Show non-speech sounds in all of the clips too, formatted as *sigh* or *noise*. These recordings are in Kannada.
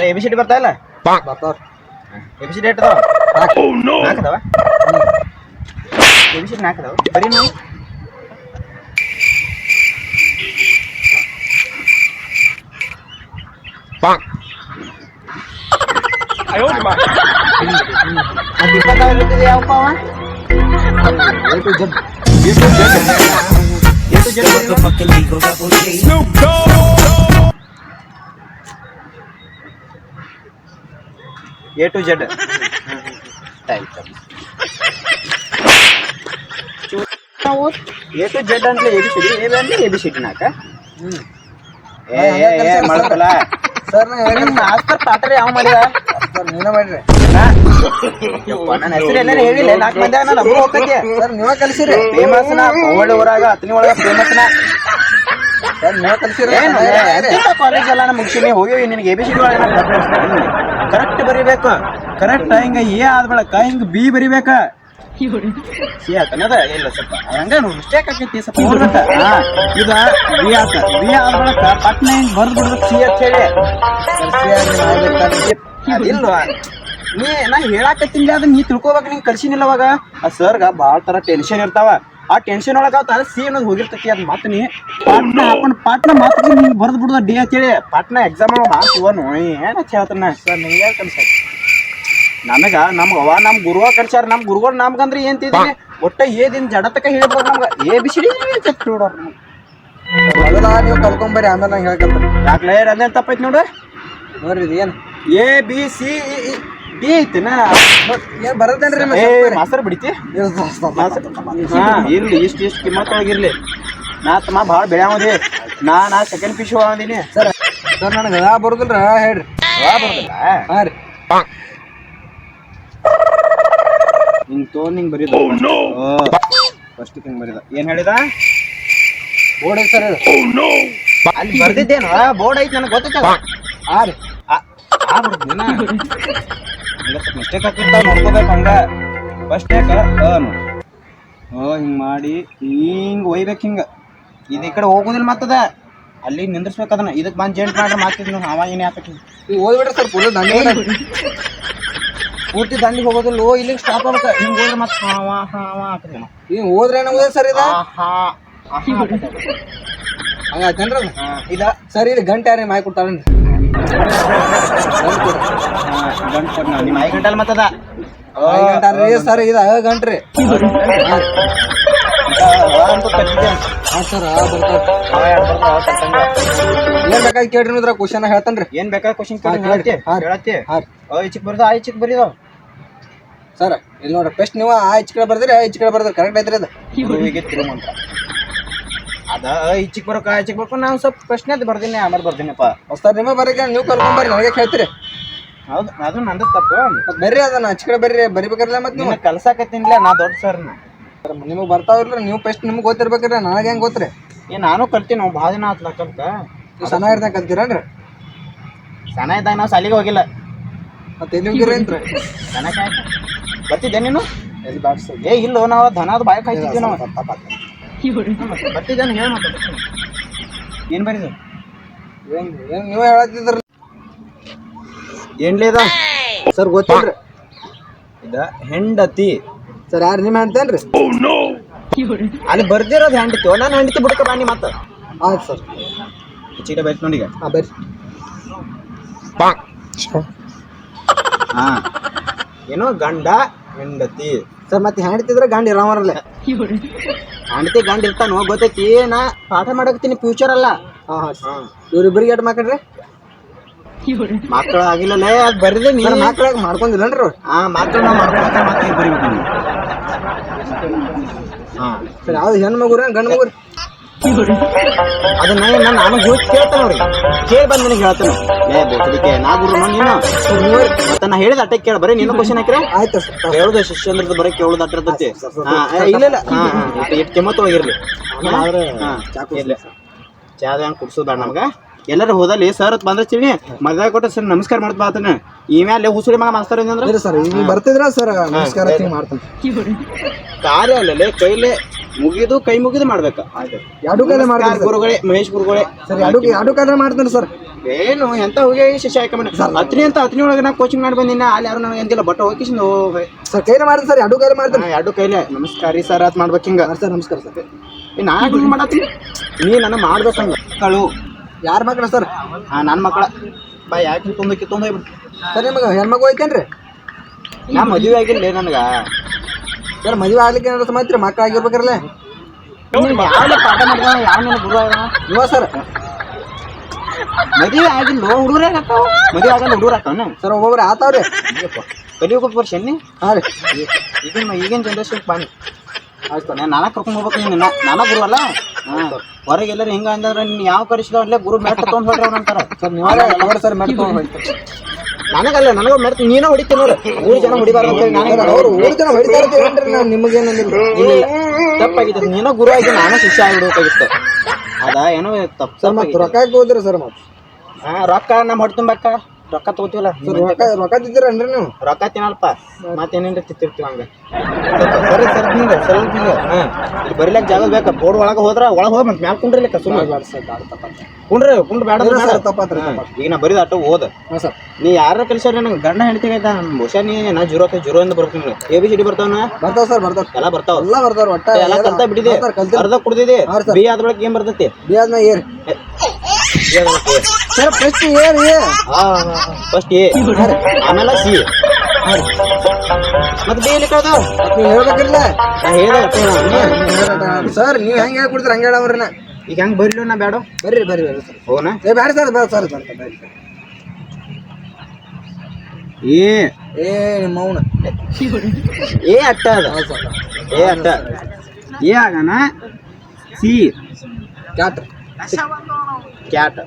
ಎ ಬಿ ಸಿ ಡಿ ಬರ್ತಾ ಇಲ್ಲ? ಬರ್ತಾವ್ರಿ ಎ ಬಿ ಸಿ ಡಿ ಎಟ್ ಅದಾವ? ನಾಲ್ಕು. ಅದಾವ ಎ ಬಿ. ಸಿ ಡಿ ನಾಲ್ಕು ಅದಾವ ಬರೀ ನೀವು ಯಾವಪ್ಪ ಅವ? ಎ ಟು ಜೆಡ್ ಎಷ್ಟು ಜನ ಎ ಟು ಜೆಡ್ ನಾವು ಎ ಟು ಜೆಡ್ ಅಂತ A B C D A B ಅಂದ್ರೆ ಎ ಬಿ ಸಿ ಡಿ ನಾಕ? ಏ ಏ, ಏ ಮಾಡ್ಕೊಲ್ಲ ಸರ್. ನಿಮ್ಮ ಆಸ್ಪರ್ ಪಾತ್ರ ಯಾವ ಮಾಡಿದ? ಸರ್ ನೀವೇ ಮಾಡ್ರಿ. ನನ್ನ ಹೆಸರು ಎಲ್ಲ ಹೇಳಿಲ್ಲ. ನಾಲ್ಕು ಮಂದಿ ನಾನು ಒಬ್ಬರು ಹೋಗ್ತೈತೆ ಸರ್ ನೀವೇ ಕಲಿಸಿರಿ. ಫೇಮಸ್ನ ಪೌವಳ್ಳಿ ಊರಾಗ ಹತ್ತನೇ ಒಳಗ ಫೇಮಸ್ನ ಸರ್ ನೀವೇ ಕಲಿಸಿರಿ. ಕಾಲೇಜ್ ಎಲ್ಲ ಮುಗಿಸಿನಿ? ಹೋಗಿ ನಿನಗೆ ಎ ಬಿ ಸಿ ಡಿ ಒಳಗೆ ಕರೆಕ್ಟ್ ಬರಿಬೇಕು. ಕರೆಕ್ಟ್ ಹಿಂಗ ಎ ಆದ ಬಳಕ ಹಿಂಗ ಬಿ ಬರಿಬೇಕ. ಸಿ ಆತನದ ಇಲ್ಲ ಸ್ವಲ್ಪ. ಹಂಗ ಮಿಸ್ಟೇಕ್ ಆಕೈತಿ ಸ್ವಲ್ಪ ನೋಡ್ಬೇಕ. ಹಾ ಬಿ ಆತ. ಬಿ ಆದ ಬೆಳಕ ಪಟ್ನ ಹಿಂಗ್ ಬರ್ದು ಬಿಡ್ಬೇಕು ಸಿ ಅಂತ ಹೇಳಿ. ಅದಿಲ್ವಾ? ನೀ ನಾ ಹೇಳಾಕತ್ತೀನಿ ಅದನ್ನ ನೀ ತಿಳ್ಕೊಬೇಕು ನೀ ಕಳ್ಸಿನಿಲ್ಲ ಅವಾಗ. ಆ ಸರ್ಗ ಭಾಳ ತರ ಟೆನ್ಷನ್ ಇರ್ತಾವ. ಆ ಟೆನ್ಷನ್ ಒಳಗ ಆತ ಸಿ ಅನ್ನೋದು ಹೋಗಿರ್ತೈತಿ ಅದ್ ಮತ್ತೆ ನೀ. ಪಾಟ್ನ ಹಾಕೊಂಡು ಪಾಟ್ನ ಮಾತು ನೀ ಬರೆದು ಬಿಡುದ ಡಿ ಅಂತೇಳಿ ಪಾಟ್ನ ಎಕ್ಸಾಮ್ ಒಳಗೆ ಮಾರ್ಕ್ಸ್ ಇವನು ಏನ ಹೇಳ್ತಾನ ಸರ್ ನಿಂಗೆ ಕಲ್ಸ ನನಗ ನಮ್ಗ ಅವ ನಮ್ ಗುರುವ ಕಲ್ಸ್ಯಾರ ನಮ್ ಗುರುಗಳು ನಮ್ಗಂದ್ರೆ ಏನ್ ತಿದ್ದೀನಿ ಏ ದಿನ ಜಡತಕ ಹೇಳ್ಬೋದು ನಮ್ಗ. ಏ ಬಿಸಿಡಿ ಚೆಕ್ ನೋಡೋರ್ ನೀವು ಕಲ್ಕೊಂಬರಿ ಆಮೇಲೆ ನಂಗೆ ಹೇಳ್ಕಂತ ಯಾಕ್ಲೇ ಅದೇನು ತಪ್ಪೈತಿ ನೋಡು. ನೋಡ್ರಿ ಇದು ಏನು ಎ ಬಿ ಸಿ ಡಿ ಐತಿನ? ಏನು ಬರತ್ತೇನ್ರಿ ಏ ಮಾಸ್ತರ್ ಬಿಡಿತಿ? ಹಾ ಇರ್ಲಿ ಇಷ್ಟ ಇಷ್ಟ ಕಿಮ್ಮತ್ ಒಳಗಿರ್ಲಿ. ನಾ ತಮ್ಮ ಭಾಳ ಬೆಳ್ಯಾವದಿ ನಾ ನಾ ಸೆಕೆಂಡ್ ಪಿಶು ಅವದೀನಿ ಸರ್ ಸರ್ ನನಗೆ ಬರುದಿಲ್ರ? ಹೇಳ್ರಿ. ಬರೋದಿಲ್ಲ? ಹಾಂ ರೀ. ಹಿಂಗೆ ತೋ ನಿಂಗೆ ಬರೀದ. ಫಸ್ಟ್ ಹಿಂಗೆ ಬರೀದ. ಏನು ಹೇಳಿದ? ಬೋರ್ಡ್ ಐತೆ ಸರ್ ಇದು. ಅಲ್ಲಿ ಬರ್ದಿದ್ದೇನು? ಬೋರ್ಡ್ ಐತೆ ನನಗೆ ಗೊತ್ತೈತೆ ಹಾಂ ರೀ. ಆ ಬರ್ದಿನ ಮಿಸ್ಟೇಕ್ ಆಗ್ತಿರ್ತಾವ ನೋಡ್ಕೋಬೇಕು ಹಂಗ ಫಸ್ಟ್ ಯಾಕ ಅನು ಹಿಂಗ್ ಮಾಡಿ ಹಿಂಗ್ ಒಯ್ಬೇಕು ಹಿಂಗ ಇದು ಈ ಕಡೆ ಹೋಗುದಿಲ್ಲ ಮತ್ತದ ಅಲ್ಲಿ ನಿಂದ್ರಿಸ್ಬೇಕು ಅದನ್ನ ಇದಕ್ಕೆ ಬಂದು ಜೇಂಟ್ ಮಾಡ್ರೆ ಮಾತಿದ್ನು ಅವ ಏನೇ ಹಾಕಿ ಈಗ ಓದ್ಬಿಡ್ರಿ ಸರ್ ಪೂರ್ತಿ ದಂಡಿ ಪೂರ್ತಿ ದಂಡಿಗೆ ಹೋಗೋದಿಲ್ಲ ಓ ಇಲ್ಲಿ ಸ್ಟಾಪ್ ಆಗ್ಬೇಕು ಹಿಂಗೆ ಹೋದ್ರೆ ಮತ್ತೆ ಹಾವ ಹಾವ ಹಾಕ್ರಿ ನೀವು ಹೋದ್ರೆ ಏನಾಗೋದ ಸರ್ ಇದು ಆಹಾ ಹಂಗಾಯ್ತೇನ್ರಿ ಹಾ, ಇದ ಸರಿ ಇದು ಗಂಟೆ ಯಾರೇ ಮಾಡಿ ಕೊಡ್ತಾರೇನ್ರಿ ನಿಮ್ಮ ಐದು ಗಂಟೆಲಿ ಮತ್ತದ ಐದು ಗಂಟೆ ರೀ ಸರ್ ಇದು ಗಂಟ್ರಿ ಏನ್ ಬೇಕಾಗಿ ಕೇಳ್ರಿ ಇದ್ರ ಕ್ವಶನ್ ಹೇಳ್ತಾನ್ರಿ ಏನ್ ಬೇಕಾ ಕ್ವಶನ್ ಹಾ, ಕೇಳಿ ಹೇಳತ್ತಿ ಹಾ. ಹೇಳತ್ತಿ ಹಾಂ ರೀ ಓ ಈಚಿಕ್ ಬರ್ದ ಆ ಈಚಿಕ್ ಬರೀದ ಸರ್ ಇಲ್ಲಿ ನೋಡ್ರಿ ಫಸ್ಟ್ ನೀವು ಆ ಈಚ್ ಕಡೆ ಬರ್ದಿರಿ ಆ ಕಡೆ ಬರ್ದಿರಿ ಕರೆಕ್ಟ್ ಐತ್ರಿ ಅದು ಅದ ಈಚಿಗೆ ಬರೋಕ ಆ ಈಚಿಕ್ ಬರ್ಕೊಂಡು ನಾನು ಸ್ವಲ್ಪ ಪ್ರಶ್ನೆ ಅದು ಬರ್ತೀನಿ ಆಮೇಲೆ ಬರ್ದೀನಪ್ಪ ಹೊಸ್ತಾರ ನಿಮಗೆ ಬರೀಕ ನೀವು ಕರ್ಕೊಂಬರ್ರಿ ನನಗೆ ಕೇಳ್ತೀರಿ. ಹೌದು ಅದು ನಂದು ತಪ್ಪು. ಮತ್ತೆ ಬರ್ರಿ ಅದನ್ನ ಆಚೆ ಕಡೆ ಬರ್ರಿ ಬರಿಬೇಕಲ್ಲ ಮತ್ತೆ ನೀವು. ನಿನ್ನ ಕಲ್ಸಾಕತ್ತೀನಿಲ್ಲ ನಾ ದೊಡ್ಡ ಸರ್ ನಿಮಗೆ ಬರ್ತಾವಿಲ್ಲ ನೀವು ಪೆಸ್ಟ್ ನಿಮ್ಗೆ ಗೊತ್ತಿರ್ಬೇಕ್ರಿ ನನಗೆ ಹೆಂಗೆ ಗೊತ್ತ್ರಿ? ಏ ನಾನು ಕಲ್ತೀನಿ ನಾವು ಭಾಳ ದಿನ ಆತ್ಲ ಕಲ್ತ. ನೀವು ಚೆನ್ನಾಗಿರ್ದಂಗೆ ಕಲ್ತೀರನ್ರಿ? ಸಣ್ಣ ಇದ್ದಾಗ ನಾವು ಸಾಲಿಗೆ ಹೋಗಿಲ್ಲ. ಮತ್ತೆ ಎಲ್ಲಿ ಕಾಯ್ ಬರ್ತಿದ್ದೆ ನೀನು? ಎಲ್ಲಿ ಬ್ಯಾಡ ಸರ್ ಏ ಇಲ್ಲೋ ನಾವು ಅದು ಬಾಯ್ ಕಾಯ್ತಿದ್ವಿ ನಾವು. ಬರ್ತಿದ್ದಾನೆ ಹೇಳ ಮತ್ತೆ ಏನು ಬರೀದು ಏನು ಏನು ನೀವೇ ಹೇಳತ್ತಿದ್ರಿ? ಏನ್ಲೇ ಇದ? ಸರ್ ಗೊತ್ತಿಲ್ರಿ. ಇದ ಹೆಂಡತಿ. ಸರ್ ಯಾರು ನಿಮ್ಮ ಹೇಳ್ತೇನ್ರಿ ಅಲ್ಲಿ ಬರ್ದಿರೋದು ಹೆಂಡತಿ. ನಾನು ಹೆಂಡತಿ ಬಿಡ್ಕ ಬನ್ನಿ ಮತ್ತೆ ಆಯ್ತು ಸರ್. ಚೀಟ ಬೈತ್ ನೋಡಿ ಹಾಂ ಬರ್ರಿ. ಹಾ. ಏನೋ ಗಂಡ ಹೆಂಡತಿ. ಸರ್ ಮತ್ತೆ ಹೆಂಡತಿದ್ರೆ ಗಂಡ ಇರಾಮರಲ್ಲೇ ಹೆಂಡತಿ ಗಂಡ ಇರ್ತಾನೋ ಗೊತ್ತೈತಿ? ನಾ ಪಾಠ ಮಾಡಕತ್ತೀನಿ ಫ್ಯೂಚರ್ ಅಲ್ಲ. ಹಾಂ ಹಾಂ. ಇವ್ರಿಬ್ರಿಗೆ ಏಟ್ ಮಾಕಡ್ರಿ ಮಕ್ಕಳು ಆಗಿಲ್ಲಲೇ ಅದು ಬರಿದೇನಿ ಸರ್ ಮಕ್ಳಾಗ ಮಾಡ್ಕೊಂಡಿಲ್ಲನ್ರಿ ಹಾ ಮಕ್ಕಳು ನಾವು ಮಾಡ್ಕೊಳ್ತಾ ಮತ್ತೆ ನೀವು ಹಾ. ಸರ್ ಯಾವ್ದು ಹೆಣ್ಣು ಮಗುರಿ ಗಂಡು ಮಗುರಿ? ಅದನ್ನ ನಾನು ನಾನು ಹೋಗಿ ಕೇಳ್ತಾನ ಅವ್ರಿ ಕೇಳಿ ಬಂದು ನನಗೆ ಹೇಳ್ತಾನೆ. ಏ ಬೋಸಡಿಕೆ ನಾ ಗುರು ನಾನು? ನೀನು ಮತ್ತೆ ನಾ ಹೇಳಿದ ಅಟ್ಟೆ ಕೇಳ ಬರೀ ನೀನು ಕ್ವಶನ್ ಹಾಕ್ರೆ? ಆಯ್ತು ಹೇಳುದು ಶಿಷ್ಯಂದ್ರದ್ದು ಬರೀ ಕೇಳುದು ಅಟ್ಟಿರ್ತೈತಿ ಇಲ್ಲ ಇಲ್ಲ. ಇಟ್ಟು ಕೆಮ್ಮತ್ತು ಹೋಗಿರ್ಲಿ ಚಾದ ಹೆಂಗೆ ಕುಡ್ಸೋದು ಬೇಡ ನಮ್ಗೆ. ಎಲ್ಲರೂ ಹೋದಲ್ಲಿ ಸರ್ ಬಂದ್ರೆ ಚಿಳಿ ಮದ್ವೆ ಕೊಟ್ಟ ಸರ್ ನಮಸ್ಕಾರ ಮಾಡ್ತ ಬಾತನ ಈ ಮೇಲೆ ಹುಸುಳಿ ಮಗ ಮಾಸ್ತಾರ ಅಂದ್ರೆ? ಸರ್ ಬರ್ತಿದ್ರ ಸರ್. ನಮಸ್ಕಾರ ಮಾಡ್ತಾನೆ. ಕಾರ್ಯ ಅಲ್ಲೇ ಕೈಲೇ ಮುಗಿದು ಕೈ ಮುಗಿದು ಮಾಡ್ಬೇಕು. ಎರಡು ಕೈಲೇ ಸರ್? ಗುರುಗಳೇ ಮಹೇಶ್ ಗುರುಗಳೇ. ಸರ್ ಎರಡು ಎರಡು ಕೈಲೇ ಮಾಡ್ತಾನೆ ಸರ್? ಏನು ಎಂತ ಹೋಗಿ ಶಿಷ್ಯ ಸರ್. ಹತ್ತನೇ ಅಂತ ಹತ್ತನೇ ಒಳಗೆ ನಾ ಕೋಚಿಂಗ್ ಮಾಡಿ ಬಂದಿನ ಅಲ್ಲಿ ಯಾರು ನನಗೆ ಎಂದಿಲ್ಲ ಬಟ್ ಹೋಗಿ ಸರ್ ಕೈಲೇ ಮಾಡ್ತಾರೆ ಸರ್ ಎರಡು ಕೈಲೇ ಮಾಡ್ತಾರೆ ಎರಡು ಕೈಲೇ. ನಮಸ್ಕಾರ ರೀ ಸರ್ ಅದ್ ಮಾಡ್ಬೇಕು ಹಿಂಗ. ಸರ್ ನಮಸ್ಕಾರ ಸರ್. ನಾ ಹಿಂಗೆ ಮಾಡತ್ತೀನಿ ನೀ ನನ್ನ ಮಾಡ್ಬೇಕಂಗ ಕಳು ಯಾರ ಮಕ್ಕಳ ಸರ್? ಹಾ ನನ್ನ ಮಕ್ಕಳ ಬಾ ಯಾಕೆ ಕಿತ್ತೊಂದು ಕಿತ್ತೊಂದು ಸರ್ ನಿಮಗೆ ಹೆಣ್ಮಗು ಹೋಯ್ತೇನ್ರಿ ನಾ ಮದುವೆ ಆಗಿಲ್ಲ ನನಗ. ಸರ್ ಮದುವೆ ಆಗ್ಲಿಕ್ಕೆ ಏನಾದ್ರು ಮಾಡ್ತೀರಿ ಮಕ್ಕಳು ಆಗಿರ್ಬೇಕ್ರಲ್ಲ? ಯಾವ ಪಾಠ ಮಾಡಿದ ಯಾವ ನನ್ನ ಗುರು ಆಗ್ಯಾನ? ಇವ ಸರ್ ಮದುವೆ ಆಗಿಲ್ಲ ಹುಡುಗರೇ ಹಾಕಾವ ಮದುವೆ ಆಗಲ್ಲ ಹುಡುಗರು ಹಾಕವನ ಸರ್ ಒಬ್ಬೊಬ್ರು ಆತಾವ್ರಿ. ಕಲಿಯೋಗ ಶನಿ ಹಾಂ ರೀ. ಈಗಿನ ಈಗಿನ ಜನ್ರೇಷನ್ ಬಾನಿ ಆಯ್ತು ನಾನು ನಾನಾ ಕರ್ಕೊಂಡು ಹೋಗ್ಬೇಕು ನೀನು. ನಾನಾ ಗುರು ಅಲ್ಲ? ಹಾಂ. ಹೊರಗೆ ಎಲ್ಲರೂ ಹಿಂಗ ಅಂದ್ರೆ ನೀನು ಯಾವ ಕರೆಸಿದ ಅಲ್ಲೇ ಗುರು ಮೆಟ್ಟ ತೊಗೊಂಡು ಹೋಗ್ರಿ ಅವ್ರು ಅಂತಾರ ಸರ್ ನೀವು ಸರ್ ಮೆಟ್ ತೊಗೊಂಡು ಹೋಗ್ತಾರೆ ನನಗಲ್ಲ ನನಗೂ ಮಾಡ್ತೀನಿ. ನೀನು ಹೊಡಿತೀನಿ ನೋಡು. ಊರು ಜನ ಹೊಡಿಬಾರ್ದು ಅಂತ ಹೇಳಿ ನನಗೆ ಅವ್ರು ಊರು ಜನ ಹೊಡಿತಾ ಇರ್ತೀವಿ ನಾನು ನಿಮಗೇನಿಲ್ಲ ಇಲ್ಲ ತಪ್ಪಾಗಿತ್ತು. ನೀನು ಗುರು ಆಗಿ ನಾನು ಶಿಷ್ಯ ಆಗಿಬಿಡ್ಬೇಕಾಗಿತ್ತು. ಅದ ಏನೋ ತಪ್ಪು ಸರ್ ಮತ್ತೆ ರೊಕ್ಕ ಹೋದ್ರೆ ಹೋದ್ರಿ ಸರ್ ಮತ್ತೆ? ಹಾಂ ರೊಕ್ಕ ನಮ್ಮ ಹೊಟ್ಟೆ ತುಂಬಕ್ಕ. ರೊಕ್ಕ ತಗೋತೀವಲ್ಲ? ರೊಕ್ಕ ರೊಕ್ಕ ತಿಂತೀರನ್ರಿ ನೀವು? ರೊಕ್ಕ ತಿನ್ನಲ್ಪ ಮತ್ತೇನೇನ್ರಿ ತಿಂತಿರ್ತೀವಿ ಹಂಗ? ಸರಿ ಸರಿ ಹಿಂಗ ಸರಿ ಹಿಂಗ ಹಾಂ. ಇಲ್ಲಿ ಬರಿಲಾಕ ಜಾಗ ಬೇಕಾ. ಬೋರ್ಡ್ ಒಳಗೆ ಹೋದ್ರ ಒಳಗೆ ಹೋಗಿ ಮತ್ತೆ ಮ್ಯಾಲ ಕುಂಡ್ರಿಲಿಕ್ಕ ಸುಮ್ಮನೆ ಕುಂಡ್ರಿ ಕುಂಡ್ರಿ ಬೇಡ. ಈಗ ನಾ ಬರಿದ ಆಟೋ ಹೋದ ಸರ್. ನೀ ಯಾರ ಕೆಲಸ ನನಗೆ ಗಂಡ ಹೆಂಡತಿ ಆಯ್ತಾ ಬಹುಶಃ ನೀ ನಾ ಜೀರೋ ಜೀರೋ ಎಂದು ಬರ್ತೀನಿ ಎ ಬಿ ಸಿ ಡಿ ಬರ್ತಾವನ ಬರ್ತಾವ ಸರ್ ಬರ್ತಾವ. ಎಲ್ಲ ಬರ್ತಾವ. ಎಲ್ಲ ಬರ್ತಾವ ಒಟ್ಟ ಎಲ್ಲ ಕಲ್ತ ಬಿಟ್ಟಿದೆ ಅರ್ಧ ಕುಡ್ದಿದೆ. ಬಿ ಅದ್ರೊಳಗೆ ಏನ್ ಬರ್ತೈತಿ? ಬಿ ಆದ್ಮೇಲೆ ಏರಿ ಸರ್ ಫಸ್ಟ್ ಏರಿ ಫಸ್ಟ್ ಎ ಆಮೇಲೆ ಸಿ. ಮತ್ತೆ ಬಿ ಎಲ್ಲಿ ಕಳ್ದ? ನೀವು ಹೇಳ್ಬೇಕಿಲ್ಲ ಸರ್ ನೀವು ಹೆಂಗೆ ಹೇಳ್ಕೊಡ್ತೀರ? ಹಂಗೆ ಹೇಳವ್ರಿ ನಾ ಈಗ ಹೆಂಗೆ ಬರ್ಲಿ ನಾ ಬೇಡ ಬರ್ರಿ ಬರ್ರಿ ಬರ್ರಿ ಸರ್. ಹೋನ ಏ ಬೇಡ ಸರ್ ಬೇಡ ಸರ್ ಸರ್ ಬರ್ರಿ ಏ. ಏ ನಿಮ್ಮ ಮೌನ ಏ ಅಟ್ಟ ಅದ. ಏ ಅಟ್ಟ. ಏ ಆಗನ ಸಿ. ಕ್ಯಾಟ್. ಕ್ಯಾಟ್.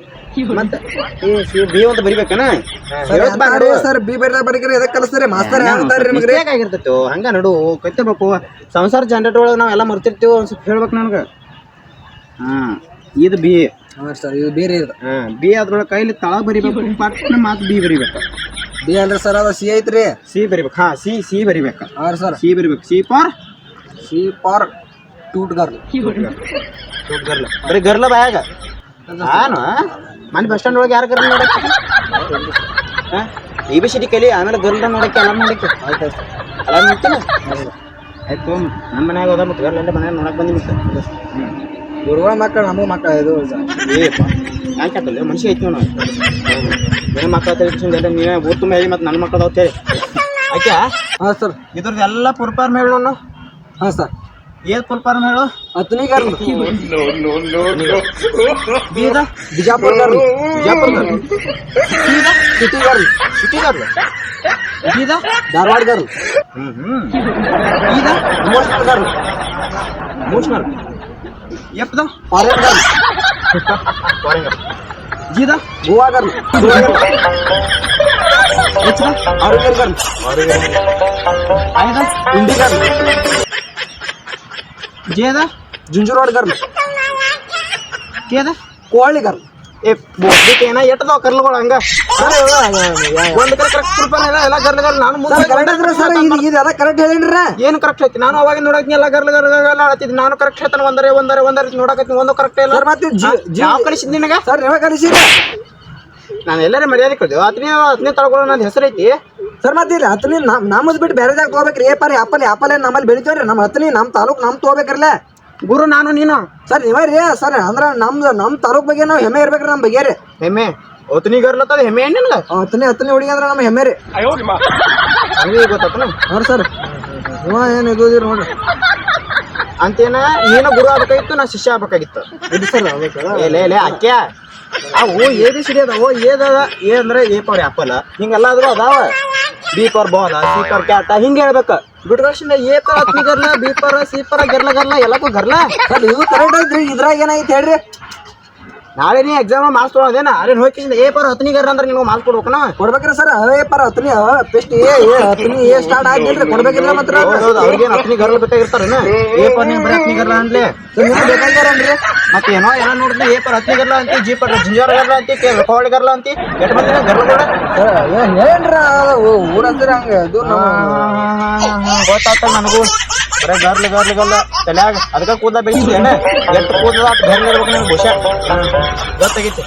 ಮತ್ತೆ? ಈ ಸಿ ಬಿ ಅಂತ ಬರಿಬೇಕನ? ಸರ್ ಮಾಡಿ ಸರ್ ಬಿ ಬರ್ರಿ ಬರೀಕ್ರಿ ಎದಕ್ಕೆ ಕಲಿಸ್ತೀರಿ? ಮಾಸ್ತರ್ ಹೇಳ್ತಾರ್ರಿ ನಿಮ್ಗೆ? ರೇಕ್ ಆಗಿರ್ತೈತೆ ಹಂಗ ನಡು ಕತ್ತಬೇಕು. ಸಂಸಾರ ಜನರೇಟ್ ಒಳಗೆ ನಾವೆಲ್ಲ ಮರ್ತಿರ್ತೀವಿ ಒಂದ್ ಸ್ವಲ್ಪ ಹೇಳ್ಬೇಕು ನನಗೆ. ಹ್ಮ್ ಇದು ಬಿ. ಹಾಂ ಸರ್ ಇದು ಬೇರೆ ಇದು ಹಾ ಬಿ ಅದ್ರೊಳಗೆ ಕೈಲಿ ತಳ ಬರಿಬೇಕು *laughs* ಪಟ್ನ ಮಾತು ಬಿ ಬರಿಬೇಕು. ಬಿ ಅಂದ್ರೆ ಸರ್ ಅದು ಸಿ ಐತ್ರಿ? ಸಿ ಬರಿಬೇಕು. ಹಾ ಸಿ ಸಿ ಬರಿಬೇಕು. ಹಾಂ ಸರ್. ಸಿ ಬರಿಬೇಕು. C for? ಸಿ ಫಾರ್ ಟೂಟ್ ಗರ್ಲ ಬರೀ ಗರ್ಲ ಬಾಯಾಗ ನಾನು? ಮನೆ ಬಸ್ ಸ್ಟ್ಯಾಂಡ್ ಒಳಗೆ ಯಾರು ಗರ್ಲ ನೋಡಕ್ಕೆ? ಎ ಬಿ ಸಿ ಡಿ ಕಲಿ ಆಮೇಲೆ ಗರ್ಲ್ ನೋಡಕ್ಕೆ ಅಲಾರ್ಮ್ ನೋಡಕ್ಕೆ ಆಯ್ತು ಅಲಾರ್ಮ್ ನೋಡ್ತೀನಿ ಆಯ್ತು ನಮ್ಮ ಮನ್ಯಾಗ ಹೋದ ಮತ್ತು ಎಲ್ಲ ಮನ್ಯಾಗ ನೋಡಕ್ಕೆ ಬಂದಿ ಮತ್ತೆ ಗುರುಗಳ ಮಕ್ಕಳು ನಮ್ಮ ಮಕ್ಕಳು ಇದು ಏಪ್ಪ ಯಾಕೆ ಮನುಷ್ಯ ಐತಿ ನಾವು ಬೇರೆ ಮಕ್ಕಳ ತಿಳಿಸಿದ್ರೆ ನೀವೇ ಊರು ತುಂಬ ಹೇಳಿ ಮತ್ತು ನನ್ನ ಮಕ್ಕಳು ಅಂತೇಳಿ ಆಯ್ತಾ? ಹಾಂ ಸರ್. ಇದ್ರದ್ದು ಎಲ್ಲ ಪ್ರಿಪೇರ್ ಮಾಡಿ ಹಾಂ ಸರ್. ಏನ್ ಪುರ್ಪಾರ್ಮ್ ಹೇಳು ಹತ್ತನೇ ಗರ್ಲ್ ಬೀದ ಬಿಜಾಪುರ ಗರ್ಲ್ ಬಿಜಾಪುರ ಗರ್ಲ್ ಸೀದಾ ಸಿಟಿ ಗರ್ಲ್ ಸಿಟಿ ಗರ್ಲ್ ಬೀದ ಧಾರವಾಡ ಗರ್ಲ್ ಹ್ಮ್ ಹ್ಮ್ ಬೀದ ಇಮೋಷನಲ್ ಗರ್ಲ್ ಇಮೋಷನಲ್ ಎಪ್ಪದ ಫಾರಿನ್ ಗರ್ಲ್ ಜೀದ ಗೋವಾ ಗರ್ಲ್ ಹೆಚ್ಚದ ಆರೋಗ್ಯ ಗರ್ಲ್ ಐದ ಇಂಡಿ ಗರ್ಲ್ ಜೇದ ಜುಂಜುರೋಡ್ ಗರ್ಲ್ ಕೇದ ಕೋಳಿ ಗರ್ಲ್. ಏ ಬೋಸ್ಬಿಟ್ಟು ಏನ ಎಟ್ಟದಾವ ಕರ್ಲಗಳು ಹಂಗ. ಒಂದು ಕರೆ ಕರೆಕ್ಟ್ ಎಲ್ಲ ಗರ್ಲ್ ಗರ್ಲ. ನಾನು ಮುಂದೆ ಇದೆಲ್ಲ ಕರೆಕ್ಟ್ ಹೇಳಿನ್ರಿ. ಏನು ಕರೆಕ್ಟ್ ಐತಿ? ನಾನು ಅವಾಗ ನೋಡಕ್ನಿ ಎಲ್ಲ ಗರ್ಲ್ ಗರ್ಲ್ ಎಲ್ಲ ನಾನು ಕರೆಕ್ಟ್ ಹೇಳ್ತಾನೆ ಒಂದರೆ ಒಂದರೆ ಒಂದರೆ ನೋಡಕತ್ತೀನಿ. ಒಂದು ಕರೆಕ್ಟ್ ಇಲ್ಲ. ಮತ್ತೆ ಯಾವ ಕಳಿಸಿದ್ ನಿನಗ? ಸರ್ ನೀವೇ ಕಲಿಸಿರಿ ನಾನು ಎಲ್ಲರೂ ಮರ್ಯಾದೆ ಕೊಡ್ತೀವಿ. ಹತ್ತನೇ ಹತ್ತನೇ ತಳ್ಕೊಳ್ಳೋ ನನ್ನ ಹೆಸರು ಐತಿ. ಸರ್ ಮತ್ತೆ ಇಲ್ಲಿ ಹತ್ತನೇ ನಮ್ಮದು ಬಿಟ್ಟು ಬೇರೆ ಜಾಗ ತಗೋಬೇಕ್ರಿ ಏ ಪರಿ ಆಪಲ್ ಆಪಲ್ ನಮ್ಮಲ್ಲಿ ಬೆಳಿತೇವ್ರಿ. ನಮ್ಮ ಹತ್ತನೇ ನಮ್ಮ ತಾಲೂಕು ನಮ್ಮ ತಗೋಬೇಕ್ರಲ್ಲ ಗುರು ನಾನು ನೀನು. ಸರ್ ನೀವ ರೀ. ಸರ್ ಅಂದ್ರೆ ನಮ್ದು ನಮ್ಮ ತಾಲೂಕ್ ಬಗ್ಗೆ ನಾವು ಹೆಮ್ಮೆ ಇರ್ಬೇಕ್ರಿ ನಮ್ಮ ಬಗ್ಗೆ ರೀ. ಹೆಮ್ಮೆ? ಒತ್ತನಿ ಗರ್ಲತ್ತದ ಹೆಮ್ಮೆ ಏನಿಲ್ಲ? ಹತ್ತನೇ ಹತ್ತನೇ ಹುಡುಗಿ ಅಂದ್ರೆ ನಮ್ಮ ಹೆಮ್ಮೆ ರೀ. ಹಂಗೆ ಗೊತ್ತನ ಹಾಂ ಸರ್. ಇವ ಏನು ಇದು ನೋಡ್ರಿ. ಅಂತೇನ ನೀನು ಗುರು ಆಗ್ಬೇಕಾಗಿತ್ತು ನಾ ಶಿಷ್ಯ ಆಗ್ಬೇಕಾಗಿತ್ತು. ಇದು ಸರ್ ಅಕ್ಕ ಏ ಲೇ ಲೇ ಅಕ್ಕ್ಯ. ಅವು ಎ ಬಿ ಸಿ ಡಿ ಅದಾವ ಏದದ ಎ ಅಂದ್ರೆ ಎ ಪವರ್ ಆಪಲ್ ಹಿಂಗೆಲ್ಲ ಅದಾವ. B power ball C power cat, ಹಿಂಗೆ ಹೇಳ್ಬೇಕು. ಬಿಟ್ಕೊಳ್ಸಿಂದ ಎ ಪರ್ ಹತ್ನಿ ಗರ್ಲ, ಬಿ ಪರ್ ಸಿ ಪರ್ ಗೆರ್ಲ ಗರ್ಲ, ಎಲ್ಲಕ್ಕೂ ಗರ್ಲ. ಸರ್ ಇದು ಕರೆಕ್ಟ್ ಐತ್ರಿ, ಇದ್ರಾಗ ಏನೈತಿ ಹೇಳ್ರಿ? ನಾಳೆ ನೀ ಎಕ್ಸಾಮ್ ಮಾರ್ಕ್ಸ್ ತೊಗೊಳೋದೇನ ಅಲ್ಲಿ ಹೋಗಿ ಏ ಪರ್ ಹತ್ನಿ ಗರ ಅಂದ್ರೆ ನೀವು ಮಾರ್ಕ್ಸ್ ಕೊಡ್ಬೇಕನ ಕೊಡ್ಬೇಕ್ರಿ ಸರ್ ಏ ಪರ ಹತ್ತನಿ ಪೆಸ್ಟ್ ಏ ಏ ಹತ್ತನೇ ಏ ಸ್ಟಾರ್ಟ್ ಆಗಿಲ್ರಿ ಕೊಡ್ಬೇಕಿಲ್ಲ ಮಾತ್ರ ಅವ್ರಿಗೇನು ಹತ್ನಿ ಗರ್ಲ ಬೇಕಾಗಿರ್ತಾರೇನ ಏ ಪರ್ ನೀವು ಬರೀ ಹತ್ನಿ ಗರ್ಲ ಅನ್ಲಿ ಸರ್ ನಿಮ್ಗೆ ಮತ್ತೆ ಏನೋ ಏನೋ ನೋಡಿದ್ರೆ ಏ ಪರ್ ಹತ್ನಿ ಗರ್ಲ ಅಂತಿ ಜಿ ಪರ್ ಜಿಂಜಾರ ಗರ್ಲ ಅಂತಿ ಕೆ ಅಂತಿ ಎಟ್ ಬರ್ತೀನಿ ಗರ್ಲ ಕೂಡ ಏನ್ರ ಊರ ಅಂದ್ರೆ ಹಂಗ ಅದು ಗೊತ್ತಾತ ನನಗೂ. ಬರೇ ಗರ್ಲಿ ಗರ್ಲಿ ಗಲ್ಲ ತಲ್ಯಾಗ ಅದಕ್ಕ ಕೂದ ಬೆಳಿಸಿದ್ದೇನೆ ಎಷ್ಟು ಕೂದಲ ಅಟ್ ಗರ್ಲ ಇರ್ಬೇಕು ನಿಮ್ಗೆ ಗೊತ್ತಾಗೈತಿ.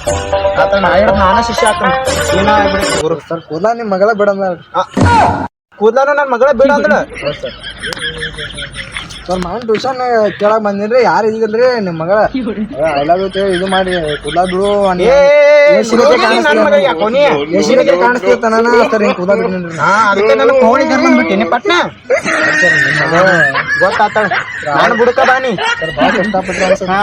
ಆತ ನಾ ಹಿಡ್ದು ನಾನ ಶಿಷ್ಯ ಆತನ. ಏನಾಗ್ಬಿಡಿ ಗುರು ಸರ್ ಕೂದಲ ನಿಮ್ ಮಗಳ ಬಿಡಂದ ಕೂದಲಾನು ನನ್ನ ಮಗಳ ಬೇಡ ಅಂದ್ರೆ ಸರ್ ನಾನು ಟ್ಯೂಷನ್ ಕೇಳಕ್ ಬಂದಿನ್ರಿ ಯಾರು ಇದಿಲ್ರಿ ನಿಮ್ ಮಗಳ? ಐ ಲವ್ ಯು ಇದು ಮಾಡಿ ಕೂದಲ ಬಿಡು ಅನ್- ಏ ಎಷ್ಟಿರುತ್ತೆ ನನ್ನ ಮಗ ಯಾಕೋ ನೀ? ಎಷ್ಟಿರುತ್ತೆ ಕಾಣಿಸ್ತಿರ್ತ ನಾನು ಸರ್ ಹಿಂಗ್ ಕೂದಲ ಅದಕ್ಕೆ ನಾನು ಬಿಟ್ಟಿನಿ ಪಟ್ನ? ಗೊತ್ತಾತ ನಾನು ಬುಡಕ ಬಾನಿ ಸರ್ ಭಾಳ ಹಾ.